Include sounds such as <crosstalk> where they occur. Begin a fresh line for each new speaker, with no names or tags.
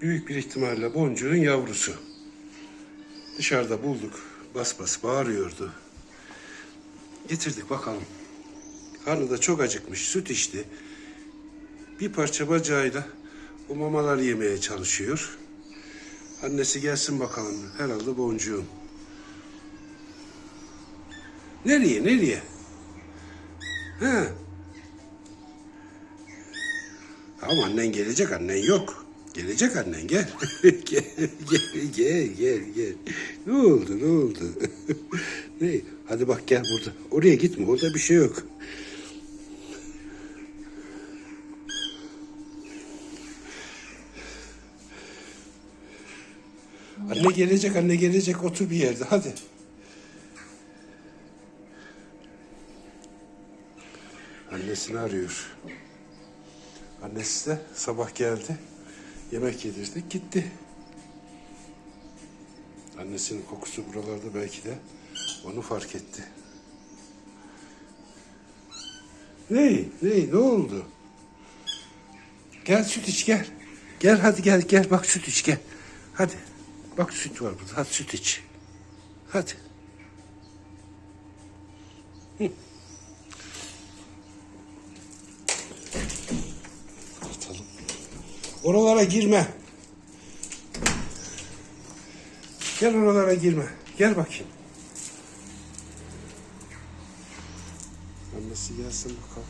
büyük bir ihtimalle boncuğun yavrusu. Dışarıda bulduk. Bas bas bağırıyordu. Getirdik bakalım. Karnı da çok acıkmış. Süt içti. Bir parça bacağıyla o mamaları yemeye çalışıyor. Annesi gelsin bakalım. Herhalde boncuğum. Nereye, nereye? Ha. Ama annen gelecek, annen yok. Gelecek annen, <laughs> gel. gel, gel, gel, gel. Ne oldu, ne oldu? <laughs> ne? Hadi bak gel burada. Oraya gitme, orada bir şey yok. Anne gelecek, anne gelecek. Otur bir yerde, hadi. Annesini arıyor. Annesi de sabah geldi. Yemek yedirdik, gitti. Annesinin kokusu buralarda belki de onu fark etti. Ne? Ne? Ne oldu? Gel süt iç gel. Gel hadi gel gel bak süt iç gel. Hadi. Bak süt var burada. Hadi süt iç. Hadi. Atalım. Oralara girme. Gel oralara girme. Gel bakayım. Annesi gelsin bakalım.